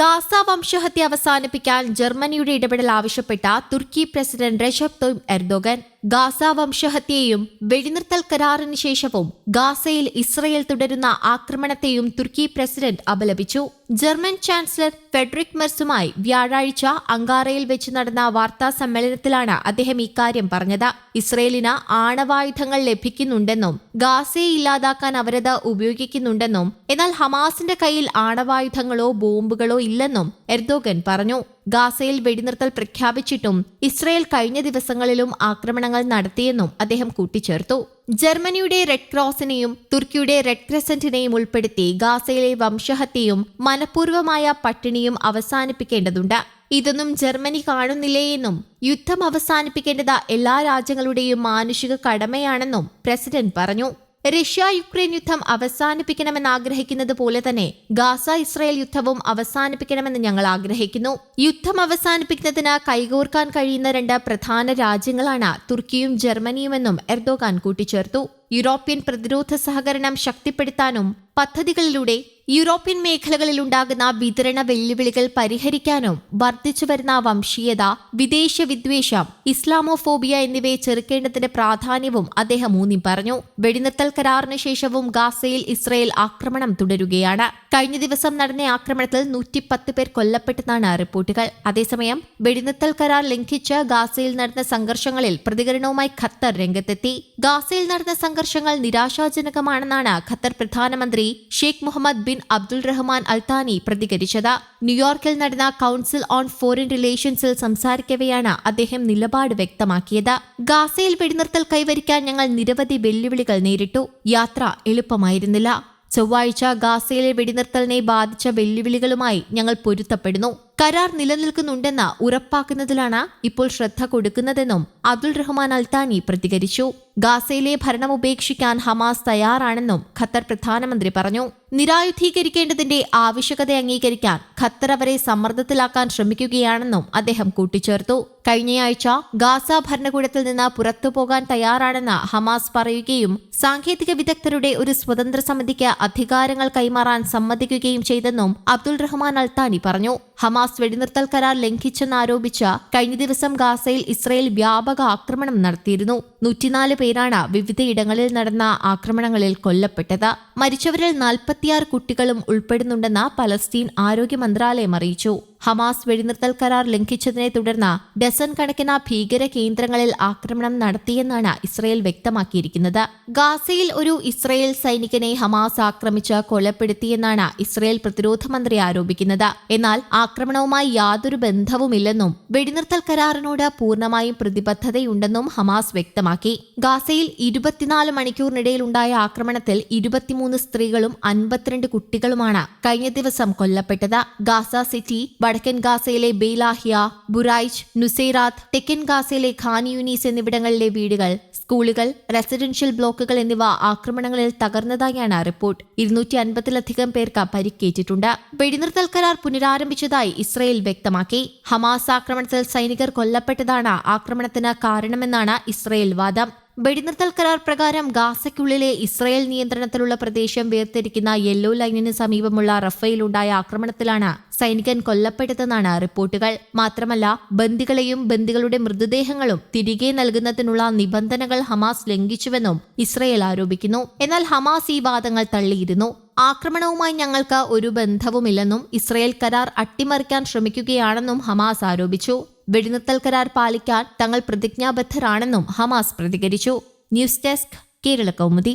Gaza വംശഹത്യ അവസാനിപ്പിക്കാൻ ജർമ്മനിയുടെ ഇടപെടൽ ആവശ്യപ്പെട്ട തുർക്കി president Recep Tayyip Erdogan. Gaza വംശഹത്യയെയും വെടിനിർത്തൽ കരാറിന് ശേഷവും ഗാസയിൽ ഇസ്രയേൽ തുടരുന്ന ആക്രമണത്തെയും തുർക്കി പ്രസിഡന്റ് അപലപിച്ചു. ജർമ്മൻ ചാൻസലർ ഫെഡറിക് മെർസുമായി വ്യാഴാഴ്ച അങ്കാറയിൽ വെച്ച് നടന്ന വാർത്താ സമ്മേളനത്തിലാണ് അദ്ദേഹം ഇക്കാര്യം പറഞ്ഞത്. ഇസ്രയേലിന് ആണവായുധങ്ങൾ ലഭിക്കുന്നുണ്ടെന്നും ഗാസയെ ഇല്ലാതാക്കാൻ അവരത് ഉപയോഗിക്കുന്നുണ്ടെന്നും എന്നാൽ ഹമാസിന്റെ കയ്യിൽ ആണവായുധങ്ങളോ ബോംബുകളോ ഇല്ലെന്നും എർദോഗൻ പറഞ്ഞു. ഗാസയിൽ വെടിനിർത്തൽ പ്രഖ്യാപിച്ചിട്ടും ഇസ്രയേൽ കഴിഞ്ഞ ദിവസങ്ങളിലും ആക്രമണങ്ങൾ നടത്തിയെന്നും അദ്ദേഹം കൂട്ടിച്ചേർത്തു. ജർമ്മനിയുടെ റെഡ് ക്രോസിനെയും തുർക്കിയുടെ റെഡ് ക്രസന്റിനെയും ഉൾപ്പെടുത്തി ഗാസയിലെ വംശഹത്യയും മനഃപൂർവമായ പട്ടിണിയും അവസാനിപ്പിക്കേണ്ടതുണ്ട്. ഇതൊന്നും ജർമ്മനി കാണുന്നില്ലേയെന്നും യുദ്ധം അവസാനിപ്പിക്കേണ്ടത് എല്ലാ രാജ്യങ്ങളുടെയും മാനുഷിക കടമയാണെന്നും പ്രസിഡന്റ് പറഞ്ഞു. റഷ്യ യുക്രൈൻ യുദ്ധം അവസാനിപ്പിക്കണമെന്ന് ആഗ്രഹിക്കുന്നത് പോലെ തന്നെ ഗാസ ഇസ്രായേൽ യുദ്ധവും അവസാനിപ്പിക്കണമെന്ന് ഞങ്ങൾ ആഗ്രഹിക്കുന്നു. യുദ്ധം അവസാനിപ്പിക്കുന്നതിന് കൈകോർക്കാൻ കഴിയുന്ന രണ്ട് പ്രധാന രാജ്യങ്ങളാണ് തുർക്കിയും ജർമ്മനിയുമെന്നും എർദോഗാൻ കൂട്ടിച്ചേർത്തു. യൂറോപ്യൻ പ്രതിരോധ സഹകരണം ശക്തിപ്പെടുത്താനും പദ്ധതികളിലൂടെ യൂറോപ്യൻ മേഖലകളിൽ ഉണ്ടാകുന്ന വിതരണ വെല്ലുവിളികൾ പരിഹരിക്കാനും വർദ്ധിച്ചുവരുന്ന വംശീയത വിദേശ വിദ്വേഷം ഇസ്ലാമോഫോബിയ എന്നിവയെ ചെറുക്കേണ്ടതിന്റെ പ്രാധാന്യവും അദ്ദേഹം ഊന്നി പറഞ്ഞു. വെടിനിർത്തൽ കരാറിന് ശേഷവും ഗാസയിൽ ഇസ്രയേൽ ആക്രമണം തുടരുകയാണ്. കഴിഞ്ഞ ദിവസം നടന്ന ആക്രമണത്തിൽ നൂറ്റിപ്പത്ത് പേർ കൊല്ലപ്പെട്ടെന്നാണ് റിപ്പോർട്ടുകൾ. അതേസമയം വെടിനിർത്തൽ കരാർ ലംഘിച്ച് ഗാസയിൽ നടന്ന സംഘർഷങ്ങളിൽ പ്രതികരണവുമായി ഖത്തർ രംഗത്തെത്തി. ഗാസയിൽ നടന്ന സംഘർഷങ്ങൾ നിരാശാജനകമാണെന്നാണ് ഖത്തർ പ്രധാനമന്ത്രി Sheikh Mohammed bin Abdul Rahman Al Thani പ്രതികരിച്ചത്. ന്യൂയോർക്കിൽ നടന്ന കൌൺസിൽ ഓൺ ഫോറിൻ റിലേഷൻസിൽ സംസാരിക്കവെയാണ് അദ്ദേഹം നിലപാട് വ്യക്തമാക്കിയത്. ഗാസയിൽ വെടിനിർത്തൽ കൈവരിക്കാൻ ഞങ്ങൾ നിരവധി വെല്ലുവിളികൾ നേരിട്ടു. യാത്ര എളുപ്പമായിരുന്നില്ല. ചൊവ്വാഴ്ച ഗാസയിലെ വെടിനിർത്തലിനെ ബാധിച്ച വെല്ലുവിളികളുമായി ഞങ്ങൾ പൊരുത്തപ്പെടുന്നു. കരാർ നിലനിൽക്കുന്നുണ്ടെന്ന് ഉറപ്പാക്കുന്നതിലാണ് ഇപ്പോൾ ശ്രദ്ധ കൊടുക്കുന്നതെന്നും അബ്ദുൾ റഹ്മാൻ അൽത്താനി പ്രതികരിച്ചു. ഗാസയിലെ ഭരണം ഉപേക്ഷിക്കാൻ ഹമാസ് തയ്യാറാണെന്നും ഖത്തർ പ്രധാനമന്ത്രി പറഞ്ഞു. നിരായുധീകരിക്കേണ്ടതിന്റെ ആവശ്യകത അംഗീകരിക്കാൻ ഖത്തർ അവരെ സമ്മർദ്ദത്തിലാക്കാൻ ശ്രമിക്കുകയാണെന്നും അദ്ദേഹം കൂട്ടിച്ചേർത്തു. കഴിഞ്ഞയാഴ്ച ഗാസ ഭരണകൂടത്തിൽ നിന്ന് പുറത്തുപോകാൻ തയ്യാറാണെന്ന് ഹമാസ് പറയുകയും സാങ്കേതിക വിദഗ്ധരുടെ ഒരു സ്വതന്ത്ര സമിതിക്ക് അധികാരങ്ങൾ കൈമാറാൻ സമ്മതിക്കുകയും ചെയ്തെന്നും അബ്ദുൾ റഹ്മാൻ അൽത്താനി പറഞ്ഞു. ഹമാസ് വെടിനിർത്തൽ കരാർ ലംഘിച്ചെന്നാരോപിച്ച് കഴിഞ്ഞ ദിവസം ഗാസയിൽ ഇസ്രയേൽ വ്യാപക ആക്രമണം നടത്തിയിരുന്നു. നൂറ്റിനാല് പേരാണ് വിവിധയിടങ്ങളിൽ നടന്ന ആക്രമണങ്ങളിൽ കൊല്ലപ്പെട്ടത്. മരിച്ചവരിൽ നാൽപ്പത്തിയാറ് കുട്ടികളും ഉൾപ്പെടുന്നുണ്ടെന്ന് പലസ്തീൻ ആരോഗ്യ മന്ത്രാലയം അറിയിച്ചു. ഹമാസ് വെടിനിർത്തൽ കരാർ ലംഘിച്ചതിനെ തുടർന്ന് ഡസൻ കണക്കിന് ഭീകര കേന്ദ്രങ്ങളിൽ ആക്രമണം നടത്തിയെന്നാണ് ഇസ്രയേൽ വ്യക്തമാക്കിയിരിക്കുന്നത്. ഗാസയിൽ ഒരു ഇസ്രയേൽ സൈനികനെ ഹമാസ് ആക്രമിച്ച് കൊലപ്പെടുത്തിയെന്നാണ് ഇസ്രയേൽ പ്രതിരോധ മന്ത്രി ആരോപിക്കുന്നത്. എന്നാൽ ആക്രമണവുമായി യാതൊരു ബന്ധവുമില്ലെന്നും വെടിനിർത്തൽ കരാറിനോട് പൂർണമായും പ്രതിബദ്ധതയുണ്ടെന്നും ഹമാസ് വ്യക്തമാക്കി. ഗാസയിൽ ഇരുപത്തിനാല് മണിക്കൂറിനിടയിലുണ്ടായ ആക്രമണത്തിൽ ഇരുപത്തിമൂന്ന് സ്ത്രീകളും അൻപത്തിരണ്ട് കുട്ടികളുമാണ് കഴിഞ്ഞ ദിവസം കൊല്ലപ്പെട്ടത്. ഗാസ സിറ്റി വടക്കൻ ഗാസയിലെ ബെയ്ലാഹിയ ബുറൈജ് നുസൈറാത്ത് തെക്കൻ ഗാസയിലെ ഖാൻ യൂനീസ് എന്നിവിടങ്ങളിലെ വീടുകൾ സ്കൂളുകൾ റെസിഡൻഷ്യൽ ബ്ലോക്കുകൾ എന്നിവ ആക്രമണങ്ങളിൽ തകർന്നതായാണ് റിപ്പോർട്ട്. ഇരുന്നൂറ്റി അൻപതിലധികം പേർക്ക് പരിക്കേറ്റിട്ടുണ്ട്. വെടിനിർത്തൽ കരാർ പുനരാരംഭിച്ചതായി ഇസ്രയേൽ വ്യക്തമാക്കി. ഹമാസ് ആക്രമണത്തിൽ സൈനികർ കൊല്ലപ്പെട്ടതാണ് ആക്രമണത്തിന് കാരണമെന്നാണ് ഇസ്രയേൽ വാദം. വെടിനിർത്തൽ കരാർ പ്രകാരം ഗാസയ്ക്കുള്ളിലെ ഇസ്രയേൽ നിയന്ത്രണത്തിലുള്ള പ്രദേശം വേർതിരിക്കുന്ന യെല്ലോ ലൈനിന് സമീപമുള്ള റഫയിലുണ്ടായ ആക്രമണത്തിലാണ് സൈനികൻ കൊല്ലപ്പെട്ടതെന്നാണ് റിപ്പോർട്ടുകൾ. മാത്രമല്ല ബന്ദികളെയും ബന്ദികളുടെ മൃതദേഹങ്ങളും തിരികെ നൽകുന്നതിനുള്ള നിബന്ധനകൾ ഹമാസ് ലംഘിച്ചുവെന്നും ഇസ്രയേൽ ആരോപിക്കുന്നു. എന്നാൽ ഹമാസ് ഈ വാദങ്ങൾ തള്ളിയിരുന്നു. ആക്രമണവുമായി ഞങ്ങൾക്ക് ഒരു ബന്ധവുമില്ലെന്നും ഇസ്രയേൽ കരാർ അട്ടിമറിക്കാൻ ശ്രമിക്കുകയാണെന്നും ഹമാസ് ആരോപിച്ചു. വെടിനിർത്തൽ കരാർ പാലിക്കാൻ തങ്ങൾ പ്രതിജ്ഞാബദ്ധരാണെന്നും ഹമാസ് പ്രതികരിച്ചു. News desk Kerala Kaumudi.